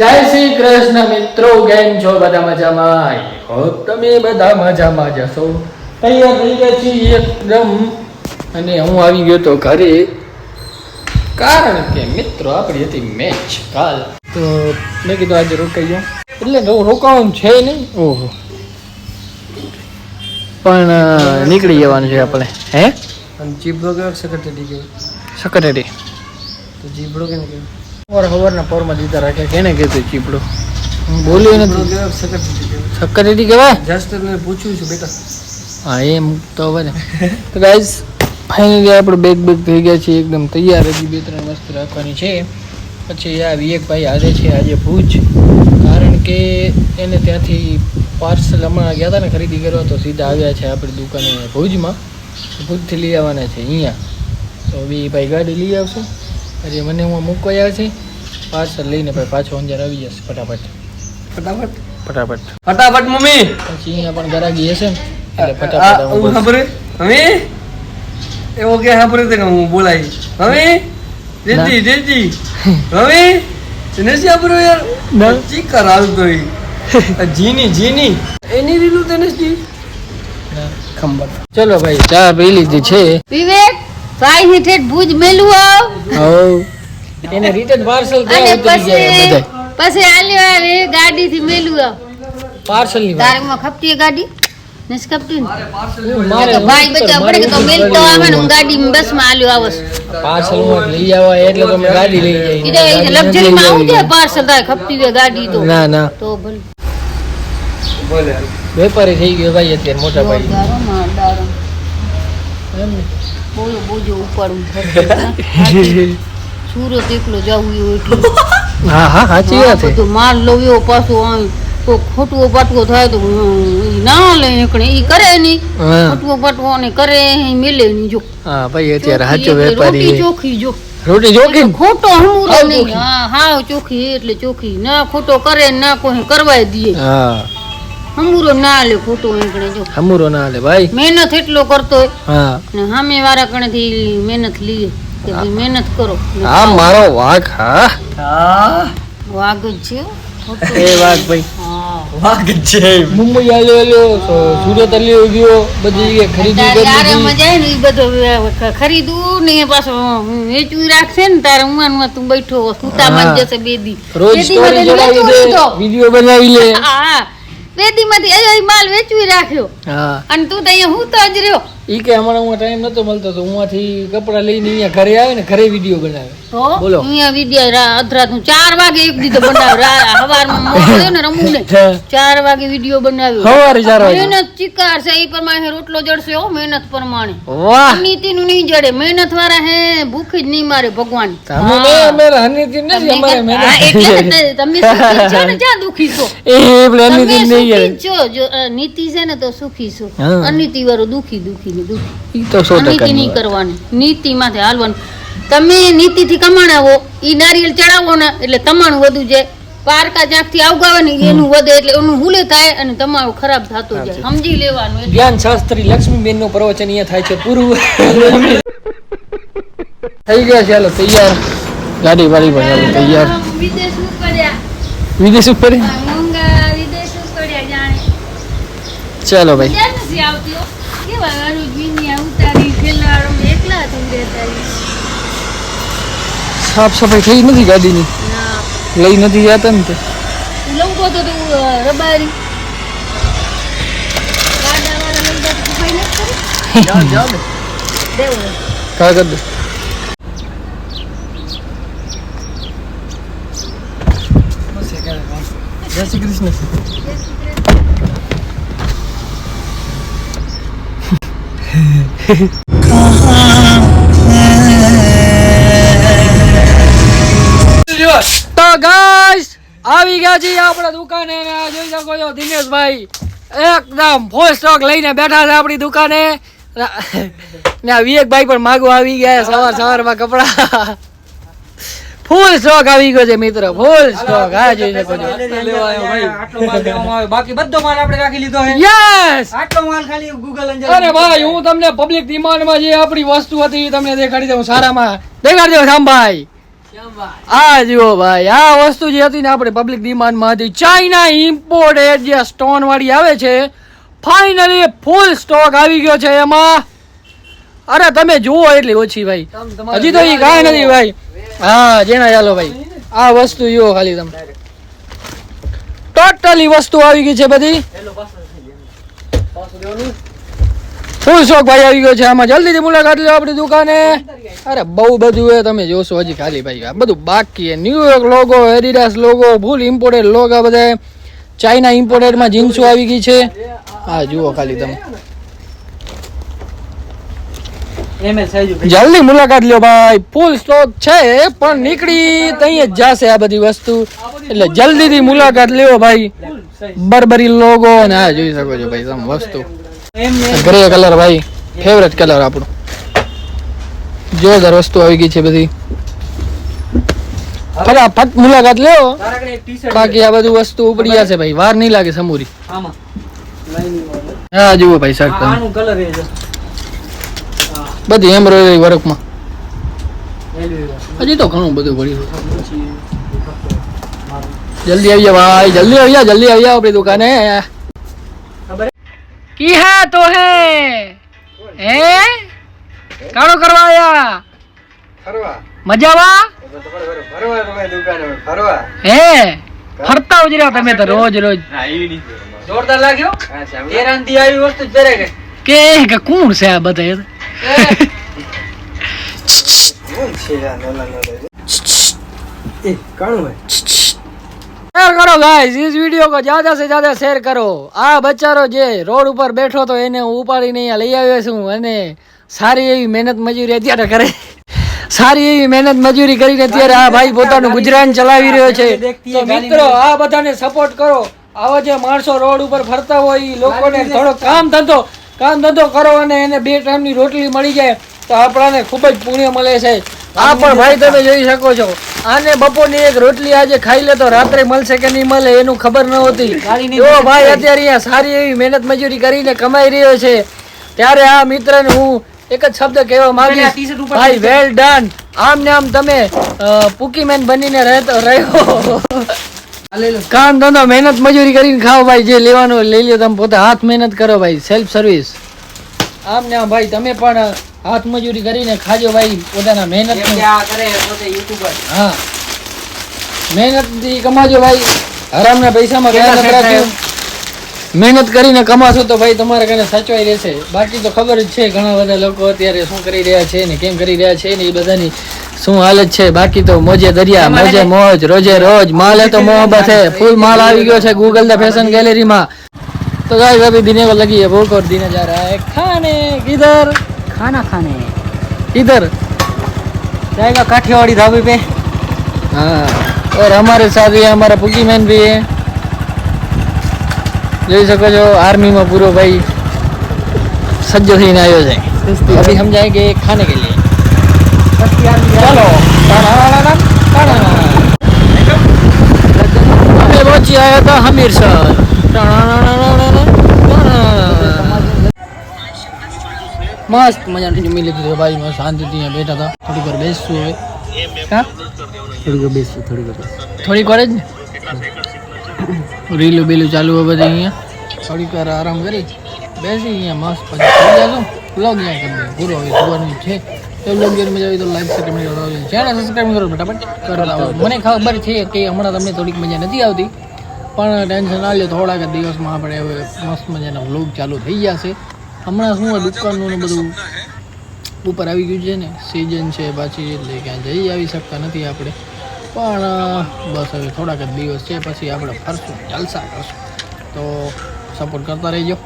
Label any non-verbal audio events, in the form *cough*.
જય શ્રી કૃષ્ણ મિત્રો કેમ છો? બધા મજામાં? I તમે બધા મજામાં જશો તૈયાર થઈ ગયા છીએ એકદમ. અને હું આવી ગયો તો ઘરે. કારણ કે મિત્રો આપણી હતી મેચ કાલ. તો મેં કીધું આજે રોકાઈ જાઉં. એટલે રો- રોકાવાનું છે નહીં. ઓહો. પણ નીકળી જવાનું છે આપણે. હે? અને જીભડો કેવો સેક્રેટરી ગયો સકરેટી તો જીભડો કેમ ગયો સવારના પોરમાં દીધા રાખે. કેને કહેતું ચીપડું? જીભડો નથી. ગયો કહેવાય? જસ્ટ પૂછ્યું છું બેટા. હા એમ તો હવે ને. તો ગાઈઝ ફાઇનલી આપણે બેગ બેગ થઈ ગયા છે એકદમ તૈયાર. હજી બે ત્રણ વસ્તુ રાખવાની છે. પછી આ વિવેક ભાઈ હારે છે આજે ભૂજ. કારણ કે એને ત્યાંથી પાર્સલ હમણાં ગયા હતા ને ખરીદી કરવા તો સીધા આવ્યા છે આપણી દુકાને ભુજમાં. ભુજથી લઈ આવવાના છે અહીંયા. તો હવે ભાઈ ગાડી લઈ આવશે. પછી મને હું મૂકવા આવે છે પાર્સલ લઈને ભાઈ પાછો અંજાર આવી જશે ફટાફટ. ફટાફટ? ફટાફટ. ફટાફટ મમ્મી! પછી અહીંયા પણ ગરાગી હશે એટલે ફટાફટ હું આવું સાંભળે મમ્મી! એવો કે સાંભળે તે કે હું બોલાઈ મમ્મી! JG JG mummy! નથી સાંભળ્યું યાર? આવતો ઈ જીની જીની એની રીલું તને જી ખંબર. ચલો ભાઈ ચા પી લીધી છે. વિવેક! ભાઈ ની ઠેઠ ભુજ મેલું આવ એને રિટર્ન પાર્સલ અને પછી પછી આલ્યો આવે ગાડી થી મેલું આવ પાર્સલની તારે માં ખપતી ગાડી? ખપતી મારે ભાઈ બચ્ચા પડે કે તો મેલતો આવે ને હું ગાડી બસમાં આલ્યો આવસ પાર્સલમાં લઈ આવવા એટલે તમે ગાડી લઈ ઈ લક્ઝરી માં આવું છે પાર્સલ તારે ખપતી હોય ગાડી તો. ના ના. તો ભલે. બોલે વેપારી થઈ ગયો ભાઈ અત્યારે મોટા ભાઈ. એમ ને? બોલો બોજો ઉપાડું. સુરત એકલો જવું એવું એટલું હા હા સાચી વાત છે. માલ લવ્યો પાછો આમ તો ખોટવો પાટવો થાય તો ના લે એકણે ઈ કરે નહીં. ખોટવો પાટવો ને કરે મેલે નહીં જો. હા ભાઈ અત્યારે સાચો વેપારી રોટી ચોખી જો. રોટી ચોખી? ખોટો હમુરો નહીં. હા હા ચોખી એટલે ચોખી. ના ખોટો કરે ના કોઈ કરવાય દે. હા. હમુરો ના લે ખોટો એકણે જો. હમુરો ના હાલે ભાઈ. મહેનત એટલો કરતો હોય. હા. ને હામે વારા કણે થી મહેનત લીએ કે ભાઈ મહેનત કરો. હા મારો વાઘ હા. હા. વાઘ જ છે એ વાઘ ભાઈ. હા. છે મુંબઈ આલ્યો આલ્યો સુરત આલ્યો ગયો બધી જગ્યાએ ખરીદી કરી આરે મજા ને બધું ખ- ને પાછો વેચવું રાખશે ને તારે ઉમાનમાં તું બેઠો સુતા સૂતામાં જશે બે દી. રોજ સ્ટોરી દે. બનાવી લે. હા. બે દીમાંથી એ એ માલ વેચવી રાખ્યો. અને તું તો અહીંયા હું તો જ રહ્યો. ઈ કે હમણાં હું ટાઈમ નતો મળતો તો ઉમાંથી કપડા લઈને અહીંયા ઘરે આવે ને ઘરે વીડિયો બનાવે. તો બોલો. અહીંયા વિડિયો અધરાત હું ચાર વાગે એક દીધો બનાવ્યો હવારમાં મોડો ને રમવું ને *laughs* ચાર વાગે વીડિયો બનાવ્યો. સવારે ચાર વાગે. મહેનત ચિકાર છે એ પ્રમાણે રોટલો જડશે હો મહેનત પ્રમાણે. વાહ. નીતિ નું નહીં જડે. મહેનત વાળા હે ભૂખ જ નહીં મારે ભગવાન. તમે મે અમારે હનીથી નથી અમારે મહેનત. હા, એટલે તમે સુખી છો ને જ્યાં દુખી છો? *laughs* એ પેલી તમે નહીં જો નીતિ છે ને તો સુખી છો. અનીતિ વાળો દુખી દુખી દુખી ઈ તો સો નહીં કરવાની. નીતિ માથે હાલવાનું. તમે નીતિ થી કમાણાવો ઈ નારિયેળ ચડાવો ને એટલે તમારું વધુ જાય પારકા જ્યાંથી આવગાવે ને એનું વધે એટલે એનું હુલે થાય અને તમારું ખરાબ થતો જાય. સમજી લેવાનું જ્ઞાન શાસ્ત્રી લક્ષ્મીબેનનું પ્રવચન અહીંયા થાય છે. પૂરું થઈ ગયા છે હાલો તૈયાર. ગાડી વાળી પણ હાલો તૈયાર. વિદેશ ઉપડ્યા. વિદેશ ઉપર મોંઘા વિદેશ ઉપડ્યા જાણે. ચાલો ભાઈ. આવતી ઉતારી ખેલાડો એકલા સાફ સફાઈ થઈ નથી ગાડીની? ના. લઈ નથી જતા ને તે? લંકો તો તું રબારી. કાગળ. જય શ્રી કૃષ્ણ. તો ગાઈસ આવી ગયા છીએ આપણા દુકાને જોઈ શકો છો દિનેશભાઈ એકદમ ફૂલ સ્ટોક લઈને બેઠા છે આપણી દુકાને. ને વિવેકભાઈ પણ માગવા આવી ગયા સવાર સવારમાં કપડા. ફૂલ સ્ટોક આવી ગયો છે મિત્ર ફૂલ સ્ટોક. હા જોઈ શકો છો ભાઈ. આટલો માલ દેવામાં બાકી બધો માલ આપણે રાખી લીધો છે. યસ આટલો માલ ખાલી ગૂગલ અંજર અરે ભાઈ હું તમને પબ્લિક ડિમાન્ડમાં જે આપણી વસ્તુ હતી એ તમને દેખાડી દઉં સારામાં. દેખાડી દઉં શામભાઈ. આ જુઓ ભાઈ આ વસ્તુ જે હતી ને આપણે પબ્લિક ડિમાન્ડમાં હતી. ચાઇના ઇમ્પોર્ટેડ જે સ્ટોન વાળી આવે છે ફાઇનલી ફૂલ સ્ટોક આવી ગયો છે એમાં. અરે તમે જુઓ એટલી ઓછી ભાઈ. હજી તો એ કાંઈ નથી ભાઈ. હા, જેના ચાલો ભાઈ. આ વસ્તુ જુઓ ખાલી તમે. ટોટલી વસ્તુ આવી ગઈ છે બધી. ફૂલ શોખ ભાઈ આવી ગયો છે. આમાં જલ્દીથી મુલાકાત લો આપણી દુકાને. અરે, બહુ બધું એ તમે જોશો હજી ખાલી ભાઈ. આ બધું બાકી New York logo Adidas logo full imported logo બધા ચાઇના ઇમ્પોર્ટેડમાં જીન્સો આવી ગઈ છે. હા, જુઓ ખાલી તમે. જલ્દી મુલાકાત લ્યો ભાઈ. ફૂલ સ્ટોક છે પણ નીકળી તઈ જ જશે આ બધી વસ્તુ. એટલે જલ્દીથી મુલાકાત લ્યો ભાઈ. બરબરી લોગો ને આ જોઈ શકો છો ભાઈ તમે વસ્તુ. ગ્રે કલર ભાઈ ફેવરેટ કલર આપણો. જોરદાર વસ્તુ આવી ગઈ છે બધી. ફટાફટ મુલાકાત લ્યો. બાકી આ બધું વસ્તુ ઉપડી જશે ભાઈ. વાર નહીં લાગે સમૂરી. હા જુઓ ભાઈ શર્ટ તમે. કલર બધી એમ્બ્રોઇડરી વર્કમાં હજી તો ઘણું બધું પડ્યું જલ્દી આવી ભાઈ જલ્દી આવી જલ્દી આવી આપણી દુકાને. કી હે તો હે? હે? કાળો કરવા આયા? ફરવા? મજામાં? ફરવા તમારી દુકાને ફરવા. હે? ફરતા ઉજર્યા તમે તો રોજ રોજ. જોરદાર લાગ્યો? તેરાંતી આવી વસ્તુ જ કે કે કે કોણ છે આ બધા? બેઠો તો એને હું ઉપાડીને લઈ આવ્યો છું અને સારી એવી મહેનત મજૂરી અત્યારે કરે. સારી એવી મહેનત મજૂરી કરીને અત્યારે આ ભાઈ પોતાનું ગુજરાન ચલાવી રહ્યો છે. મિત્રો, આ બધાને સપોર્ટ કરો. આવા જે માણસો રોડ ઉપર ફરતા હોય, એ લોકોને થોડો કામ ધંધો કામ ધંધો કરો અને એને બે ટાઈમની રોટલી મળી જાય તો આપણાને ખૂબ જ પુણ્ય મળે છે. આ પણ ભાઈ તમે જોઈ શકો છો. આને બપોરની એક રોટલી આજે ખાઈ લે તો રાત્રે મળશે કે નહીં મળે એનું ખબર ન હતી. જો ભાઈ અત્યારે અહીંયા સારી એવી મહેનત મજૂરી કરીને કમાઈ રહ્યો છે. ત્યારે આ મિત્રને હું એક જ શબ્દ કહેવા માંગીશ. ભાઈ વેલ ડન આમ ને આમ તમે પુકીમેન બનીને રહેતો રહ્યો. કામ ધંધો મહેનત મજૂરી કરીને ખાઓ ભાઈ જે લેવાનું લઈ લો તમે પોતે હાથ મહેનત કરો ભાઈ સેલ્ફ સર્વિસ આમ ને ભાઈ તમે પણ હાથ મજૂરી કરીને ખાજો ભાઈ પોતાના મહેનત હા. મહેનત કમાજો ભાઈ હરામના પૈસામાં મહેનત કરીને કમાશો તો ભાઈ તમારે કને સાચવાઈ રહેશે. બાકી તો ખબર જ છે ઘણા બધા લોકો અત્યારે શું કરી રહ્યા છે ને કેમ કરી રહ્યા છે ને એ બધાની શું હાલત છે? બાકી તો મોજે દરિયા મોજે મોજ રોજે રોજ. માલે તો મોહબત હે ફૂલ માલ આવી ગયો છે ગૂગલ ધ ફેશન ગેલેરી માં. तो गाइस अभी दिने को लगी है भूख और दिने जा रहा है खाने किधर खाना खाने किधर जाएगा काठियावाड़ी ढाबे पे हाँ और हमारे साथ ही हमारा पुकी मैन भी જોઈ શકો છો આર્મીમાં પૂરો ભાઈ સજ્જ થઈને આવ્યો છે. અભી હમ જાયગે ખાને કે લીએ चलो। અમે પહોંચી આવ્યા હતા હમીરસર મસ્ત મજાની જમી લીધું છે ભાઈ મસ્ત શાંતિથી અહીંયા બેઠા હતા થોડીક વાર બેસશું હવે હા થોડી વાર બેસી થોડી વાર થોડીક વાર જ ને રીલું બીલું ચાલુ હોય બધે અહીંયા થોડીક વાર આરામ કરી બેસી અહીંયા મસ્ત પછી થઈ જાશું બ્લોગ અહીંયા કરી દઈએ પૂરો હવે સુવાનું છે તો બ્લોગ જોઈને મજા તો લાઈક સબસ્ક્રાઈબ કરો ચેનલ મને ખબર છે કે હમણાં તમને થોડીક મજા નથી આવતી પણ ટેન્શન ના લે થોડાક દિવસમાં આપણે હવે મસ્ત મજાના વ્લોગ ચાલુ થઈ જશે હમણાં શું દુકાનનું ને બધું ઉપર આવી ગયું છે ને સિઝન છે પાછી એટલે ક્યાં જઈ આવી શકતા નથી આપણે પણ બસ હવે થોડાક જ દિવસ છે પછી આપણે ફરશું જલસા કરશું તો સપોર્ટ કરતા રહેજો